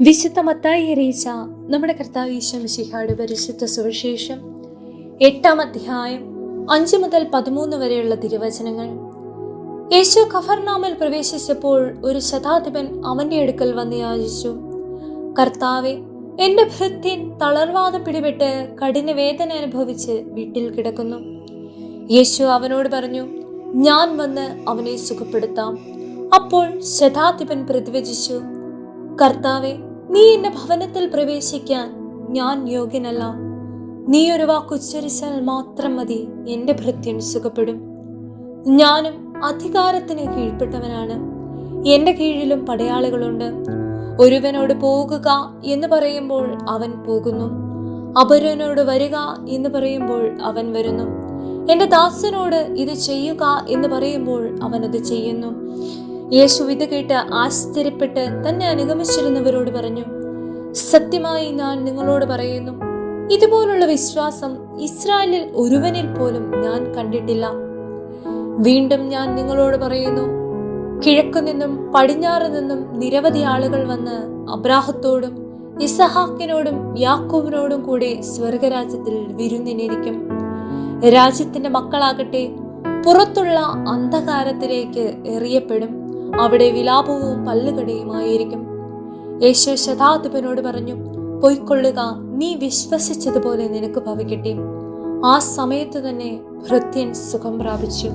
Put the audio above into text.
വിശുദ്ധ മത്തായി അറിയിച്ച നമ്മുടെ കർത്താവ് ഈശ്വമിശിഹായുടെ പരിശുദ്ധ സുവിശേഷം എട്ടാം അധ്യായം അഞ്ച് മുതൽ പതിമൂന്ന് വരെയുള്ള തിരുവചനങ്ങൾ. യേശു ഖഫർനാമിൽ പ്രവേശിച്ചപ്പോൾ ഒരു ശതാധിപൻ അവന്റെ അടുക്കൽ വന്ന് യാചിച്ചു കർത്താവെ എന്റെ ഭൃത്യൻ തളർവാദം പിടിപെട്ട് കഠിന വേദന അനുഭവിച്ച് വീട്ടിൽ കിടക്കുന്നു. യേശു അവനോട് പറഞ്ഞു ഞാൻ വന്ന് അവനെ സുഖപ്പെടുത്താം. അപ്പോൾ ശതാധിപൻ പ്രതിവചിച്ചു കർത്താവെ നീ എന്റെ ഭവനത്തിൽ പ്രവേശിക്കാൻ ഞാൻ യോഗ്യനല്ല. നീ ഒരു വാക്കുച്ചരിച്ചാൽ മാത്രം മതി എന്റെ ഭൃത്യൻ സുഖപ്പെടും. ഞാനും അധികാരത്തിന് കീഴ്പ്പെട്ടവനാണ്. എന്റെ കീഴിലും പടയാളികളുണ്ട്. ഒരുവനോട് പോകുക എന്ന് പറയുമ്പോൾ അവൻ പോകുന്നു. അപരനോട് വരിക എന്ന് പറയുമ്പോൾ അവൻ വരുന്നു. എന്റെ ദാസനോട് ഇത് ചെയ്യുക എന്ന് പറയുമ്പോൾ അവൻ അത് ചെയ്യുന്നു. യേശു ഇത് കേട്ട് ആശ്ചര്യപ്പെട്ട് തന്നെ അനുഗമിച്ചിരുന്നവരോട് പറഞ്ഞു സത്യമായി ഞാൻ നിങ്ങളോട് പറയുന്നു ഇതുപോലുള്ള വിശ്വാസം ഇസ്രായേലിൽ ഒരുവനിൽ പോലും ഞാൻ കണ്ടിട്ടില്ല. വീണ്ടും ഞാൻ നിങ്ങളോട് പറയുന്നു കിഴക്കു നിന്നും പടിഞ്ഞാറ് നിന്നും നിരവധി ആളുകൾ വന്ന് അബ്രാഹത്തോടും ഇസഹാക്കിനോടും യാക്കോബിനോടും കൂടെ സ്വർഗരാജ്യത്തിൽ വിരുന്നിനിരിക്കും. രാജ്യത്തിന്റെ മക്കളാകട്ടെ പുറത്തുള്ള അന്ധകാരത്തിലേക്ക് എറിയപ്പെടും. അവിടെ വിലാപവും പല്ലുകടിയുമായിരിക്കും. യേശു ശതാധിപനോട് പറഞ്ഞു പൊയ്ക്കൊള്ളുക നീ വിശ്വസിച്ചതുപോലെ നിനക്ക് ഭവിക്കട്ടെ. ആ സമയത്ത് തന്നെ ഭൃത്യൻ സുഖം പ്രാപിച്ചു.